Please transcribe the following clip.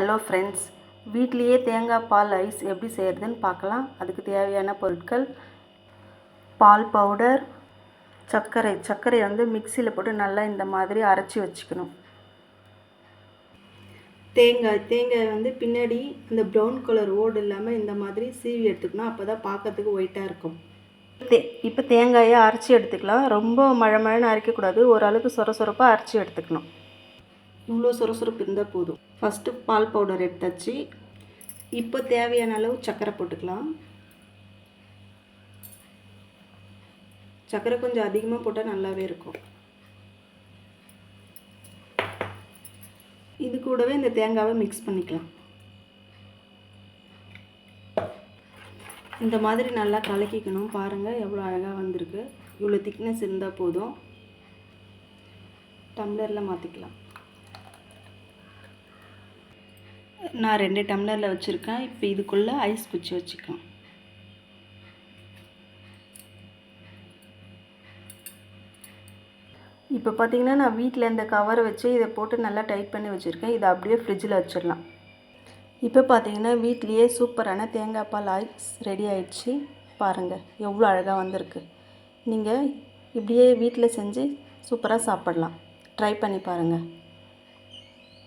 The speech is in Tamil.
ஹலோ ஃப்ரெண்ட்ஸ் வீட்லேயே தேங்காய் பால் ஐஸ் எப்படி செய்கிறதுன்னு பார்க்கலாம். அதுக்கு தேவையான பொருட்கள். பால் பவுடர் சர்க்கரை. சர்க்கரையை வந்து மிக்சியில் போட்டு நல்லா இந்த மாதிரி அரைச்சி வச்சுக்கணும். தேங்காய். தேங்காய் வந்து பின்னாடி இந்த ப்ரௌன் கலர் ஓடு இல்லாமல் இந்த மாதிரி சீவி எடுத்துக்கணும். அப்போ தான் பார்க்கறதுக்கு ஒயிட்டாக இருக்கும். தே இப்போ தேங்காயை அரைச்சி எடுத்துக்கலாம். ரொம்ப மழை மழைன்னு அரைக்கக்கூடாது. ஓரளவுக்கு சொர சொரப்பாக அரைச்சி எடுத்துக்கணும். இவ்வளோ சுறுசுறுப்பு இருந்தால் போதும். ஃபஸ்ட்டு பால் பவுடர் எடுத்தாச்சு. இப்போ தேவையான அளவு சர்க்கரை போட்டுக்கலாம். சர்க்கரை கொஞ்சம் அதிகமாக போட்டால் நல்லாவே இருக்கும். இது கூடவே இந்த தேங்காவை மிக்ஸ் பண்ணிக்கலாம். இந்த மாதிரி நல்லா கலக்கிக்கணும். பாருங்கள் எவ்வளோ அழகாக வந்திருக்கு. இவ்வளோ திக்னஸ் இருந்தால் போதும். டம்ளரில் மாற்றிக்கலாம் நான் ரெண்டு டம்ளரில் வச்சுருக்கேன். இப்போ இதுக்குள்ளே ஐஸ் குச்சி வச்சுக்கலாம். இப்போ பார்த்தீங்கன்னா நான் வீட்டில் இந்த கவரை வச்சு இதை போட்டு நல்லா டைட் பண்ணி வச்சுருக்கேன். இதை அப்படியே ஃப்ரிட்ஜில் வச்சிடலாம். இப்போ பார்த்தீங்கன்னா வீட்லேயே சூப்பரான தேங்காய் பால் ஐஸ் ரெடி ஆயிடுச்சு. பாருங்கள் எவ்வளோ அழகாக வந்திருக்கு. நீங்கள் இப்படியே வீட்டில் செஞ்சு சூப்பராக சாப்பிடலாம். ட்ரை பண்ணி பாருங்கள்